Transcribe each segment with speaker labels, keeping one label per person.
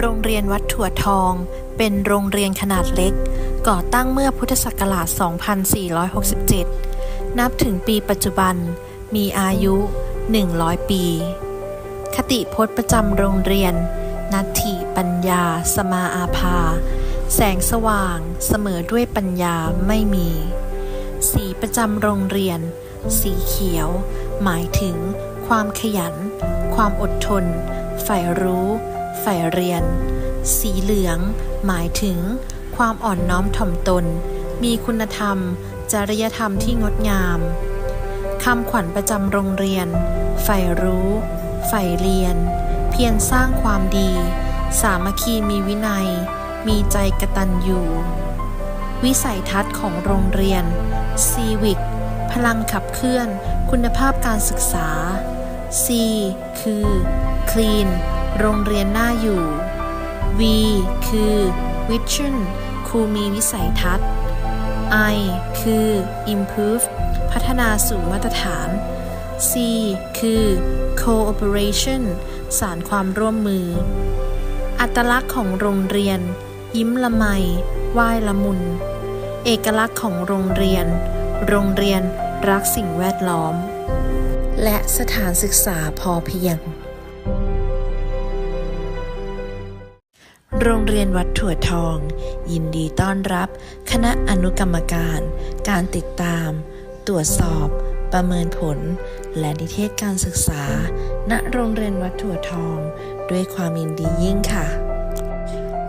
Speaker 1: โรงเรียนวัดถั่วทอง เป็นโรงเรียนขนาดเล็ก ก่อตั้งเมื่อพุทธศักราช 2467 นับถึงปีปัจจุบัน มีอายุ 100 ปี คติพจน์ประจำโรงเรียน นัตถิปัญญา สมาอาภา แสงสว่างเสมอด้วยปัญญาไม่มี สีประจำโรงเรียน สีเขียว หมายถึงความขยัน ความอดทน ใฝ่รู้ ใฝ่เรียน สีเหลือง หมายถึง ความอ่อนน้อมถ่อมตน มีคุณธรรม จริยธรรมที่งดงามคำขวัญประจำโรงเรียน ใฝ่รู้ ใฝ่เรียน เพียรสร้างความดี สามัคคีมีวินัย มีใจกระตัญญูวิสัยทัศน์ของโรงเรียน ซีวิก พลังขับเคลื่อน คุณภาพการศึกษา C คือ clean โรงเรียนน่าอยู่ V คือ vision ครูมีวิสัยทัศน์ I คือ improve พัฒนาสู่มาตรฐาน C คือ cooperation สารความร่วมมือ อัตลักษณ์ของโรงเรียน ยิ้มละไมไหว้ละมุน เอกลักษณ์ของโรงเรียน โรงเรียนรักสิ่งแวดล้อม และสถานศึกษาพอเพียง โรงเรียนวัดถั่วทอง ยินดีต้อนรับ คณะอนุกรรมการ การติดตาม ตรวจสอบ ประเมินผล และนิเทศการศึกษา ณโรงเรียนวัดถั่วทอง ด้วยความยินดียิ่งค่ะ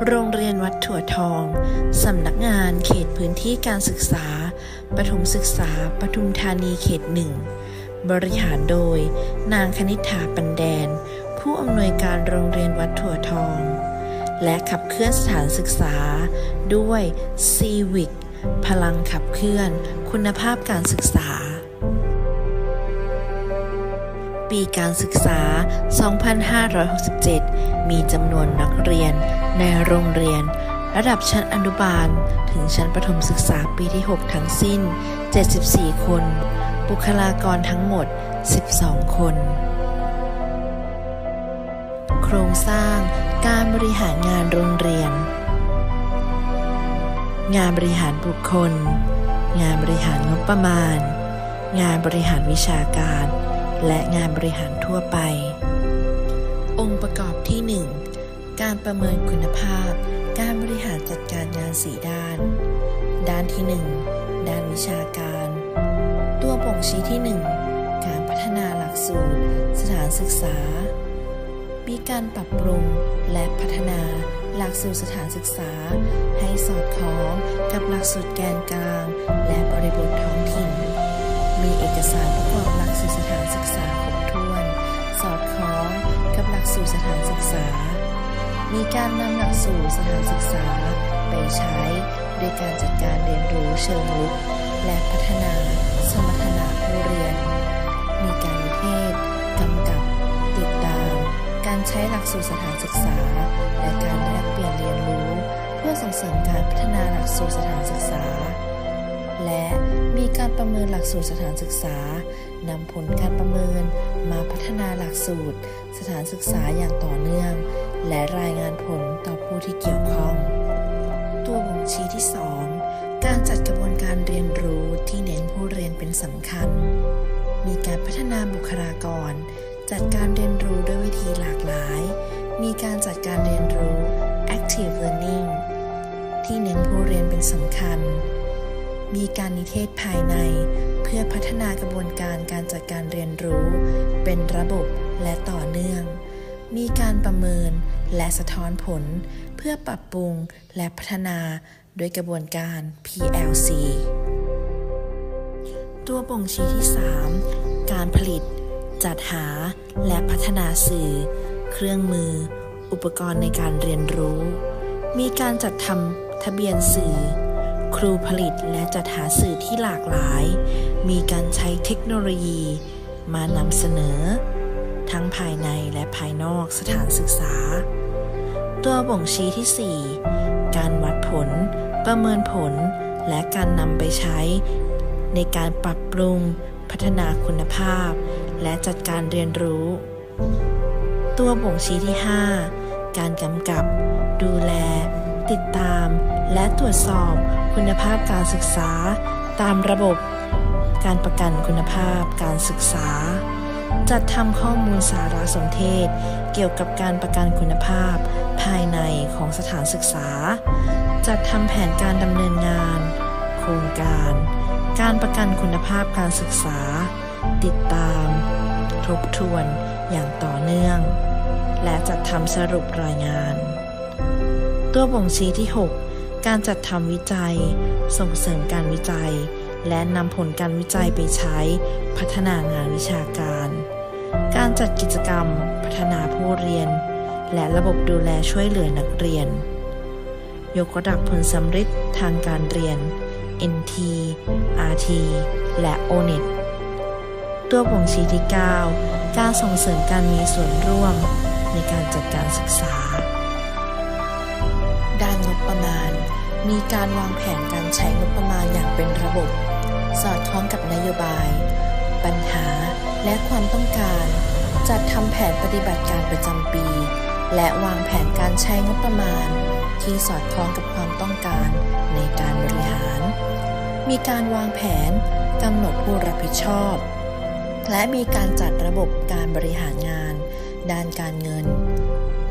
Speaker 1: โรงเรียนวัดถั่วทองสำนักงานเขตพื้นที่การศึกษาประถมศึกษาปทุมธานีเขตหนึ่งบริหารโดย นางคณิษฐาปันแดน ผู้อำนวยการโรงเรียนวัดถั่วทอง และขับเคลื่อนสถานศึกษา ด้วย CVIC พลังขับเคลื่อน คุณภาพการศึกษา ปีการศึกษา 2567 มีจำนวนนักเรียนในโรงเรียน ระดับชั้นอนุบาล ถึงชั้นประถมศึกษาปีที่ 6 ทั้งสิ้น 74 คน บุคลากรทั้งหมด 12 คน ครงสร้างการบริหารงานโรงเรียน งานบริหารบุคคล งานบริหารงบประมาณ งานบริหารวิชาการ และงานบริหารทั่วไป องค์ประกอบที่ 1 การประเมินคุณภาพ การบริหารจัดการงานสีด้าน ด้านที่ 1 ด้านวิชาการ ตัวบ่งชี้ที่ 1 การพัฒนาหลักสูตร สถานศึกษา มีการปรับปรุงและพัฒนาหลักสูตรสถานศึกษา ให้สอดคล้องกับหลักสูตรแกนกลาง และบริบทท้องถิ่น มีเอกสารประกอบหลักสูตรสถานศึกษาครบถ้วน สอดคล้องกับหลักสูตรสถานศึกษา มีการนำหลักสูตรสถานศึกษาไปใช้โดยการจัดการเรียนรู้เชิงลึกและพัฒนา การใช้หลักสูตรสถานศึกษา และการแลกเปลี่ยนเรียนรู้ เพื่อส่งเสริมการพัฒนาหลักสูตรสถานศึกษา และมีการประเมินหลักสูตรสถานศึกษานำผลการประเมินมาพัฒนาหลักสูตร สถานศึกษาอย่างต่อเนื่อง และรายงานผลต่อผู้ที่เกี่ยวข้อง ตัวบ่งชี้ที่ 2 การจัดกระบวนการเรียนรู้ที่เน้นผู้เรียนเป็นสำคัญ มีการพัฒนาบุคลากร จัดการเรียนรู้ด้วยวิธีหลากหลาย มีการจัดการเรียนรู้ active learning ที่เน้นผู้เรียนเป็นสำคัญ มีการนิเทศภายในเพื่อพัฒนากระบวนการการจัดการเรียนรู้ เป็นระบบและต่อเนื่อง มีการประเมินและสะท้อนผล เพื่อปรับปรุงและพัฒนาโดยกระบวนการ PLC ตัวบ่งชี้ที่ 3 การผลิต จัดหาและพัฒนาสื่อ เครื่องมือ อุปกรณ์ในการเรียนรู้ มีการจัดทำทะเบียนสื่อ ครูผลิตและจัดหาสื่อที่หลากหลาย มีการใช้เทคโนโลยี มานำเสนอ ทั้งภายในและภายนอกสถานศึกษา ตัวบ่งชี้ที่ 4 การวัดผล ประเมินผล และการนำไปใช้ ในการปรับปรุง พัฒนาคุณภาพ และจัดการเรียนรู้ ตัวบ่งชี้ที่ 5 การกำกับ ดูแล ติดตาม และตรวจสอบคุณภาพการศึกษา ตามระบบ การประกันคุณภาพการศึกษา จัดทำข้อมูลสารสนเทศ เกี่ยวกับการประกันคุณภาพ ภายในของสถานศึกษา จัดทำแผนการดำเนินงาน โครงการ การประกันคุณภาพการศึกษา ติดตาม บทวนอย่างต่อเนื่อง และจัดทำสรุปรายงาน ตัวบ่งชี้ที่ 6 การจัดทำวิจัย ส่งเสริมการวิจัย และนำผลการวิจัยไปใช้ พัฒนางานวิชาการ การจัดกิจกรรม พัฒนาผู้เรียน และระบบดูแลช่วยเหลือนักเรียน ยกระดับผลสำฤทธิ์ทางการเรียน NT RT และ ONET ตัวบ่งชี้ที่ 9 การส่งเสริมการมีส่วนร่วมในการจัดการศึกษา ด้านงบประมาณ มีการวางแผนการใช้งบประมาณอย่างเป็นระบบ สอดคล้องกับนโยบาย ปัญหาและความต้องการ จัดทำแผนปฏิบัติการประจำปี และวางแผนการใช้งบประมาณ ที่สอดคล้องกับความต้องการในการบริหาร มีการวางแผนกำหนดผู้รับผิดชอบ และมีการจัดระบบการบริหารงาน ด้านการเงิน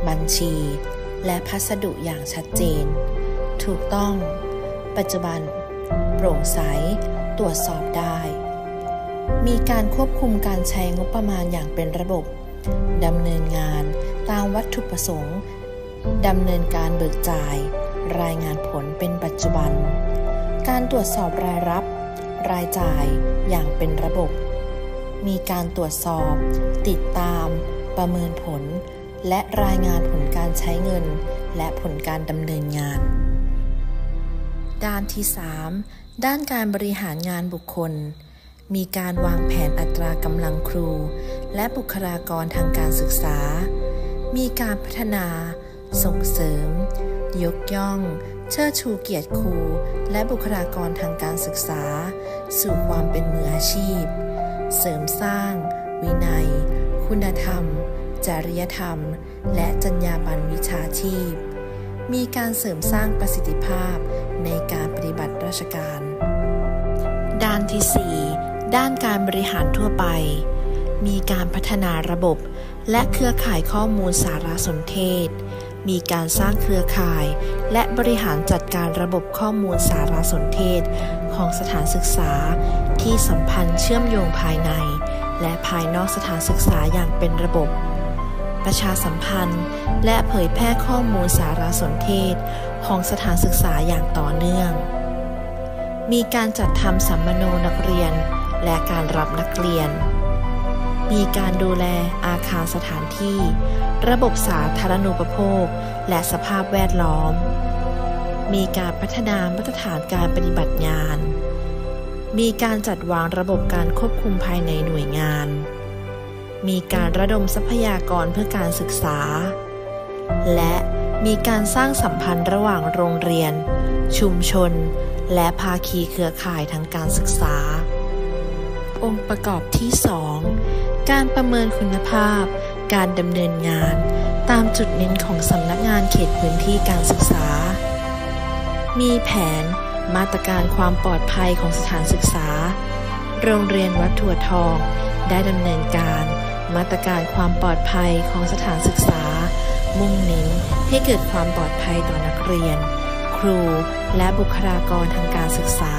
Speaker 1: บัญชี และพัสดุอย่างชัดเจน ถูกต้อง ปัจจุบัน โปร่งใส ตรวจสอบได้ มีการควบคุมการใช้งบประมาณอย่างเป็นระบบดำเนินงานตามวัตถุประสงค์ดำเนินการเบิกจ่าย รายงานผลเป็นปัจจุบัน การตรวจสอบรายรับ รายจ่ายอย่างเป็นระบบ มีการตรวจสอบ ติดตาม ประเมินผล และรายงานผลการใช้เงิน และผลการดำเนินงาน ด้านที่ 3 ด้านการบริหารงานบุคคล มีการวางแผนอัตรากำลังครู และบุคลากรทางการศึกษา มีการพัฒนา ส่งเสริม ยกย่อง เชิดชูเกียรติครู และบุคลากรทางการศึกษา สู่ความเป็นมืออาชีพ เสริมสร้าง วินัย คุณธรรม จริยธรรม และจรรยาบรรณวิชาชีพ มีการเสริมสร้างประสิทธิภาพในการปฏิบัติราชการ ด้านที่ 4 ด้านการบริหารทั่วไป มีการพัฒนาระบบ และเครือข่ายข้อมูลสารสนเทศ มีการสร้างเครือข่าย และบริหารจัดการระบบข้อมูลสารสนเทศ ของสถานศึกษา ที่สัมพันธ์เชื่อมโยงภายใน และภายนอกสถานศึกษาอย่างเป็นระบบ ประชาสัมพันธ์ และเผยแพร่ข้อมูลสารสนเทศ ของสถานศึกษาอย่างต่อเนื่อง มีการจัดทำสัมมโนนักเรียน และการรับนักเรียน มีการดูแลอาคารสถานที่ ระบบสาธารณูปโภค และสภาพแวดล้อม มีการพัฒนามาตรฐานการปฏิบัติงาน มีการจัดวางระบบการควบคุมภายในหน่วยงาน มีการระดมทรัพยากรเพื่อการศึกษา และมีการสร้างสัมพันธ์ระหว่างโรงเรียน ชุมชน และภาคีเครือข่ายทางการศึกษา องค์ประกอบที่ 2 การประเมินคุณภาพ การดำเนินงาน ตามจุดเน้นของสำนักงานเขตพื้นที่การศึกษา มีแผน มาตรการความปลอดภัยของสถานศึกษา โรงเรียนวัดถั่วทอง ได้ดำเนินการ มาตรการความปลอดภัยของสถานศึกษา มุ่งเน้นให้เกิดความปลอดภัยต่อนักเรียน ครู และบุคลากรทางการศึกษา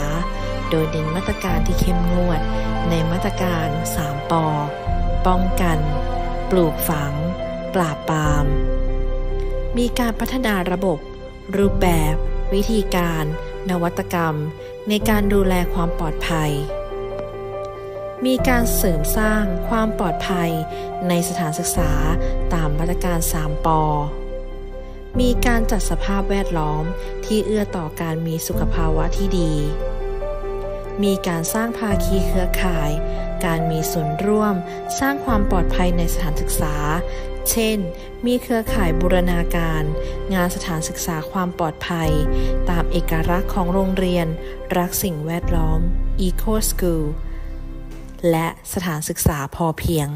Speaker 1: โดยเน้นมาตรการที่เข้มงวดในมาตรการ 3ปอ ป้องกัน ปลูกฝัง ปราบปราม มีการพัฒนาระบบ รูปแบบ วิธีการ นวัตกรรม ในการดูแลความปลอดภัย มีการเสริมสร้างความปลอดภัยในสถานศึกษาตามมาตรการ 3ปอมีการจัดสภาพแวดล้อมที่เอื้อต่อการมีสุขภาวะที่ดี มีการสร้างภาคีเครือข่าย การมีส่วนร่วม สร้างความปลอดภัยในสถานศึกษา เช่น มีเครือข่ายบูรณาการ งานสถานศึกษาความปลอดภัย ตามเอกลักษณ์ของโรงเรียน รักสิ่งแวดล้อม Eco School และสถานศึกษาพอเพียง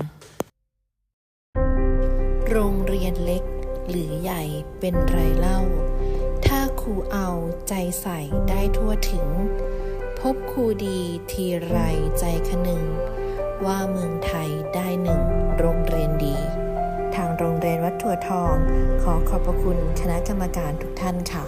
Speaker 1: โรงเรียนเล็กหรือใหญ่เป็นไรเล่า ถ้าครูเอาใจใส่ได้ทั่วถึง พบครูดีทีไรใจขนึง ว่าเมืองไทยได้หนึ่งโรงเรียนดี ทางโรงเรียนวัดถั่วทอง ขอขอบพระคุณคณะกรรมการทุกท่านค่ะ